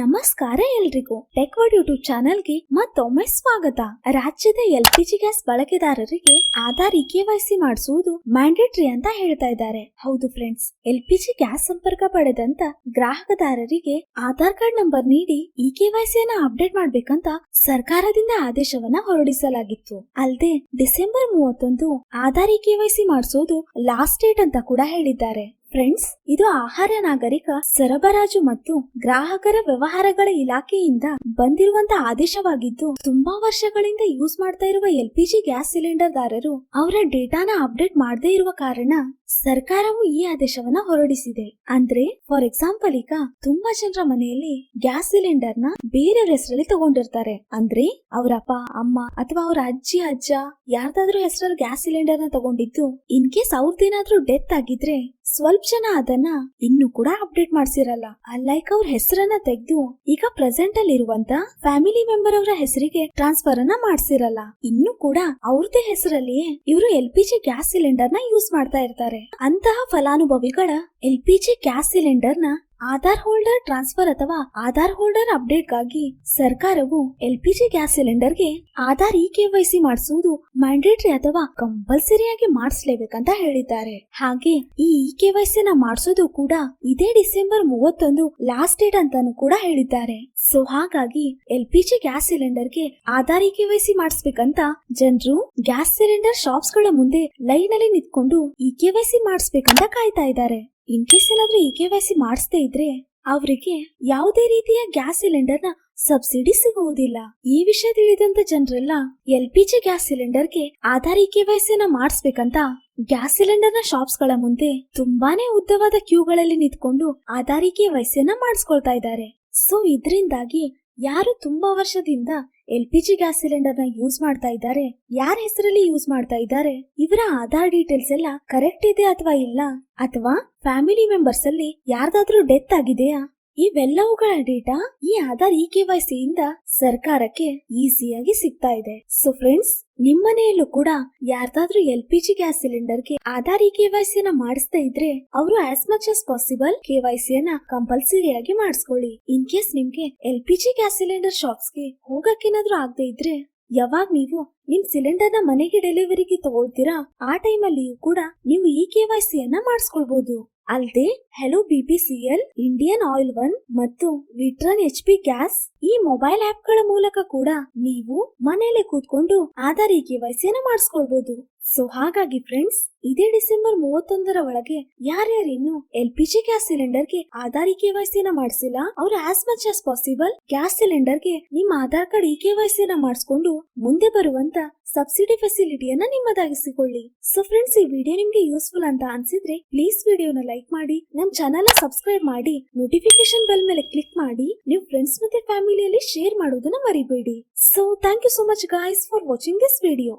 ನಮಸ್ಕಾರ ಎಲ್ರಿಗೂ ಟೆಕ್ವರ್ಡ್ ಯೂಟ್ಯೂಬ್ ಚಾನೆಲ್ಗೆ ಮತ್ತೊಮ್ಮೆ ಸ್ವಾಗತ. ರಾಜ್ಯದ ಎಲ್ ಪಿ ಜಿ ಗ್ಯಾಸ್ ಬಳಕೆದಾರರಿಗೆ ಆಧಾರ್ ಇ ಇಕೆವೈಸಿ ಮಾಡಿಸುವುದು ಮ್ಯಾಂಡೇಟರಿ ಅಂತ ಹೇಳ್ತಾ ಇದ್ದಾರೆ. ಹೌದು friends L P G gas ಸಂಪರ್ಕ ಪಡೆದಂತ ಗ್ರಾಹಕದಾರರಿಗೆ ಆಧಾರ್ ಕಾರ್ಡ್ ನಂಬರ್ ನೀಡಿ ಇ ಕೆವೈಸಿಯನ್ನ ಅಪ್ಡೇಟ್ ಮಾಡ್ಬೇಕಂತ ಸರ್ಕಾರದಿಂದ ಆದೇಶವನ್ನ ಹೊರಡಿಸಲಾಗಿತ್ತು. ಅಲ್ಲದೆ ಡಿಸೆಂಬರ್ ಮೂವತ್ತೊಂದು ಆಧಾರ್ ಇ ಇಕೆವೈಸಿ ಮಾಡಿಸೋದು ಲಾಸ್ಟ್ ಡೇಟ್ ಅಂತ ಕೂಡ ಹೇಳಿದ್ದಾರೆ. ಫ್ರೆಂಡ್ಸ್ ಇದು ಆಹಾರ ನಾಗರಿಕ, ಸರಬರಾಜು ಮತ್ತು ಗ್ರಾಹಕರ ವ್ಯವಹಾರಗಳ ಇಲಾಖೆಯಿಂದ ಬಂದಿರುವಂತ ಆದೇಶವಾಗಿದ್ದು, ತುಂಬಾ ವರ್ಷಗಳಿಂದ ಯೂಸ್ ಮಾಡ್ತಾ ಇರುವ L P G gas cylinder ದಾರರು ಅವರ ಡೇಟಾನ ಅಪ್ಡೇಟ್ ಮಾಡದೇ ಇರುವ ಕಾರಣ ಸರ್ಕಾರವು ಈ ಆದೇಶವನ್ನ ಹೊರಡಿಸಿದೆ. ಅಂದ್ರೆ ಫಾರ್ ಎಕ್ಸಾಂಪಲ್ ಈಗ ತುಂಬಾ ಜನರ ಮನೆಯಲ್ಲಿ ಗ್ಯಾಸ್ ಸಿಲಿಂಡರ್ನ ಬೇರೆಯವ್ರ ಹೆಸರಲ್ಲಿ ತಗೊಂಡಿರ್ತಾರೆ. ಅಂದ್ರೆ, ಅವರ ಅಪ್ಪ, ಅಮ್ಮ ಅಥವಾ ಅವ್ರ ಅಜ್ಜಿ, ಅಜ್ಜ ಯಾರ್ದಾದ್ರೂ ಹೆಸರಲ್ಲಿ ಗ್ಯಾಸ್ ಸಿಲಿಂಡರ್ನ ತಗೊಂಡಿದ್ದು, ಇನ್ ಕೇಸ್ ಅವ್ರದ್ದೇನಾದ್ರೂ ಡೆತ್ ಆಗಿದ್ರೆ ಸ್ವಲ್ಪ ಜನ ಅದನ್ನ ಇನ್ನು ಕೂಡ ಅಪ್ಡೇಟ್ ಮಾಡ್ಸಿರಲ್ಲ. ಲೈಕ್ ಅವ್ರ ಹೆಸರನ್ನ ತೆಗೆದು ಈಗ ಪ್ರೆಸೆಂಟ್ ಅಲ್ಲಿ ಇರುವಂತ ಫ್ಯಾಮಿಲಿ ಮೆಂಬರ್ ಅವರ ಹೆಸರಿಗೆ ಟ್ರಾನ್ಸ್ಫರ್ ಅನ್ನ ಮಾಡ್ಸಿರಲ್ಲ. ಇನ್ನು ಕೂಡ ಅವ್ರದೇ ಹೆಸರಲ್ಲಿಯೇ ಇವರು ಎಲ್ ಪಿ ಜಿ ಗ್ಯಾಸ್ ಸಿಲಿಂಡರ್ನ ಯೂಸ್ ಮಾಡ್ತಾ ಇರ್ತಾರೆ. ಅಂತಹ ಫಲಾನುಭವಿಗಳ ಎಲ್ ಪಿ ಜಿ ಗ್ಯಾಸ್ ಸಿಲಿಂಡರ್ನ ಆಧಾರ್ ಹೋಲ್ಡರ್ ಟ್ರಾನ್ಸ್ಫರ್ ಅಥವಾ ಆಧಾರ್ ಹೋಲ್ಡರ್ ಅಪ್ಡೇಟ್ಗಾಗಿ ಸರ್ಕಾರವು ಎಲ್ಪಿಜಿ ಗ್ಯಾಸ್ ಸಿಲಿಂಡರ್ಗೆ ಆಧಾರ್ ಇ ಕೆವೈಸಿ ಮಾಡಿಸುವುದು ಮ್ಯಾಂಡೇಟರಿ ಅಥವಾ ಕಂಪಲ್ಸರಿ ಆಗಿ ಮಾಡಿಸ್ಲೇಬೇಕಂತ ಹೇಳಿದ್ದಾರೆ. ಹಾಗೆ ಈ ಇ ಕೆವೈಸಿನ ಮಾಡಿಸೋದು ಕೂಡ ಇದೇ ಡಿಸೆಂಬರ್ ಮೂವತ್ತೊಂದು ಲಾಸ್ಟ್ ಡೇಟ್ ಅಂತಾನು ಕೂಡ ಹೇಳಿದ್ದಾರೆ. ಸೊ, ಹಾಗಾಗಿ ಎಲ್ಪಿಜಿ ಗ್ಯಾಸ್ ಸಿಲಿಂಡರ್ಗೆ ಆಧಾರ್ ಇ ಕೆವೈಸಿ ಮಾಡಿಸ್ಬೇಕಂತ ಜನರು ಗ್ಯಾಸ್ ಸಿಲಿಂಡರ್ ಶಾಪ್ಸ್ಗಳ ಮುಂದೆ ಲೈನ್ ಅಲ್ಲಿ ನಿಂತ್ಕೊಂಡು ಇ ಕೆವೈಸಿ ಮಾಡಿಸ್ಬೇಕಂತ ಕಾಯ್ತಾ ಇದ್ದಾರೆ. ಇನ್ ಕೇಸ್ ಏನಾದ್ರೂ ಇ ಸಿ ಮಾಡಿಸದೇ ಇದ್ರೆ ಅವರಿಗೆ ಯಾವುದೇ ರೀತಿಯ ಗ್ಯಾಸ್ ಸಿಲಿಂಡರ್ನ ಸಬ್ಸಿಡಿ ಸಿಗುವುದಿಲ್ಲ. ಈ ವಿಷಯ ತಿಳಿದಂತ ಜನರೆಲ್ಲ ಎಲ್ ಪಿ ಜಿ ಗ್ಯಾಸ್ ಸಿಲಿಂಡರ್ಗೆ ಆಧಾರ್ ಇ ಕೆವೈಸಿನ ಮಾಡಿಸ್ಬೇಕಂತ ಗ್ಯಾಸ್ ಸಿಲಿಂಡರ್ನ ಶಾಪ್ಸ್ಗಳ ಮುಂದೆ ತುಂಬಾನೇ ಉದ್ದವಾದ ಕ್ಯೂಗಳಲ್ಲಿ ನಿಂತ್ಕೊಂಡು ಆಧಾರ್ ಇ ಕೆವೈಸಿಯನ್ನ ಮಾಡಿಸ್ಕೊಳ್ತಾ ಇದ್ದಾರೆ. ಸೊ, ಇದರಿಂದಾಗಿ ಯಾರು ತುಂಬಾ ವರ್ಷದಿಂದ ಎಲ್ ಪಿ ಜಿ ಗ್ಯಾಸ್ ಸಿಲಿಂಡರ್ನ ಯೂಸ್ ಮಾಡ್ತಾ ಇದ್ದಾರೆ? ಯಾರ ಹೆಸರಲ್ಲಿ ಯೂಸ್ ಮಾಡ್ತಾ ಇದ್ದಾರೆ? ಇವರ ಆಧಾರ್ ಡೀಟೇಲ್ಸ್ ಎಲ್ಲ ಕರೆಕ್ಟ್ ಇದೆ ಅಥವಾ ಇಲ್ಲ? ಅಥವಾ ಫ್ಯಾಮಿಲಿ ಮೆಂಬರ್ಸ್ ಅಲ್ಲಿ ಯಾರ್ದಾದ್ರೂ ಡೆತ್ ಆಗಿದೆಯಾ? ಇವೆಲ್ಲವುಗಳ ಡೇಟಾ ಈ Aadhaar e K Y C ಇಂದ ಸರ್ಕಾರಕ್ಕೆ ಈಸಿಯಾಗಿ ಸಿಗ್ತಾ ಇದೆ. ಸೊ ಫ್ರೆಂಡ್ಸ್ ನಿಮ್ಮನೆಯಲ್ಲೂ ಕೂಡ ಯಾರ್ದಾದ್ರೂ L P G gas ಸಿಲಿಂಡರ್ಗೆ Aadhaar e K Y C ಮಾಡಿಸ್ತಾ ಇದ್ರೆ ಅವರು as much as possible K Y C compulsory ಆಗಿ ಮಾಡಿಸ್ಕೊಳ್ಳಿ. ಇನ್ ಕೇಸ್ ನಿಮ್ಗೆ L P G gas cylinder ಶಾಪ್ಸ್ಗೆ ಹೋಗಕ್ಕೇನಾದ್ರೂ ಆಗದೆ ಇದ್ರೆ ಯಾವಾಗ ನೀವು ನಿಮ್ ಸಿಲಿಂಡರ್ನ ಮನೆಗೆ ಡೆಲಿವರಿಗೆ ತಗೊಳ್ತೀರಾ, ಆ ಟೈಮಲ್ಲಿಯೂ ಕೂಡ ನೀವು ಈ ಅನ್ನ ಮಾಡಿಸ್ಕೊಳ್ಬಹುದು ಅಲ್ಲದೆ hello BPCL Indian Oil one ಮತ್ತು ವಿಟ್ರನ್ ಎಚ್ ಪಿ ಗ್ಯಾಸ್ ಈ ಮೊಬೈಲ್ ಆಪ್ಗಳ ಮೂಲಕ ಕೂಡ ನೀವು ಮನೆಯಲ್ಲೇ ಕೂತ್ಕೊಂಡು ಆಧಾರ್ ಕೆ ವೈಸಿಯನ್ನು ಮಾಡಿಸ್ಕೊಳ್ಬಹುದು ಸೊ ಹಾಗಾಗಿ ಫ್ರೆಂಡ್ಸ್ ಇದೇ ಡಿಸೆಂಬರ್ ಮೂವತ್ತೊಂದರ ಒಳಗೆ ಯಾರ್ಯಾರಿನ್ನು ಎಲ್ ಪಿ ಜಿ ಗ್ಯಾಸ್ ಸಿಲಿಂಡರ್ಗೆ ಆಧಾರ್ ಇ ಕೆವೈಸಿನ ಮಾಡಿಸಿಲ್ಲ, ಅವ್ರು as much as possible gas ಸಿಲಿಂಡರ್ಗೆ ನಿಮ್ಮ Aadhaar card e K Y ಕೆವೈಸಿನ ಮಾಡಿಸ್ಕೊಂಡು ಮುಂದೆ ಬರುವಂತ ಸಬ್ಸಿಡಿ ಫೆಸಿಲಿಟಿಯನ್ನ ನಿಮ್ಮದಾಗಿಸಿಕೊಳ್ಳಿ. ಸೊ ಫ್ರೆಂಡ್ಸ್ ಈ ವಿಡಿಯೋ ನಿಮ್ಗೆ ಯೂಸ್ಫುಲ್ ಅಂತ ಅನ್ಸಿದ್ರೆ ಪ್ಲೀಸ್ ವಿಡಿಯೋನ ಲೈಕ್ ಮಾಡಿ, ನಮ್ ಚಾನೆಲ್ ಸಬ್ಸ್ಕ್ರೈಬ್ ಮಾಡಿ ನೋಟಿಫಿಕೇಶನ್ ಬೆಲ್ ಮೇಲೆ ಕ್ಲಿಕ್ ಮಾಡಿ, ನೀವು ಫ್ರೆಂಡ್ಸ್ ಮತ್ತೆ ಫ್ಯಾಮಿಲಿಯಲ್ಲಿ ಶೇರ್ ಮಾಡೋದನ್ನ ಮರಿಬೇಡಿ. So thank you so much guys for watching this video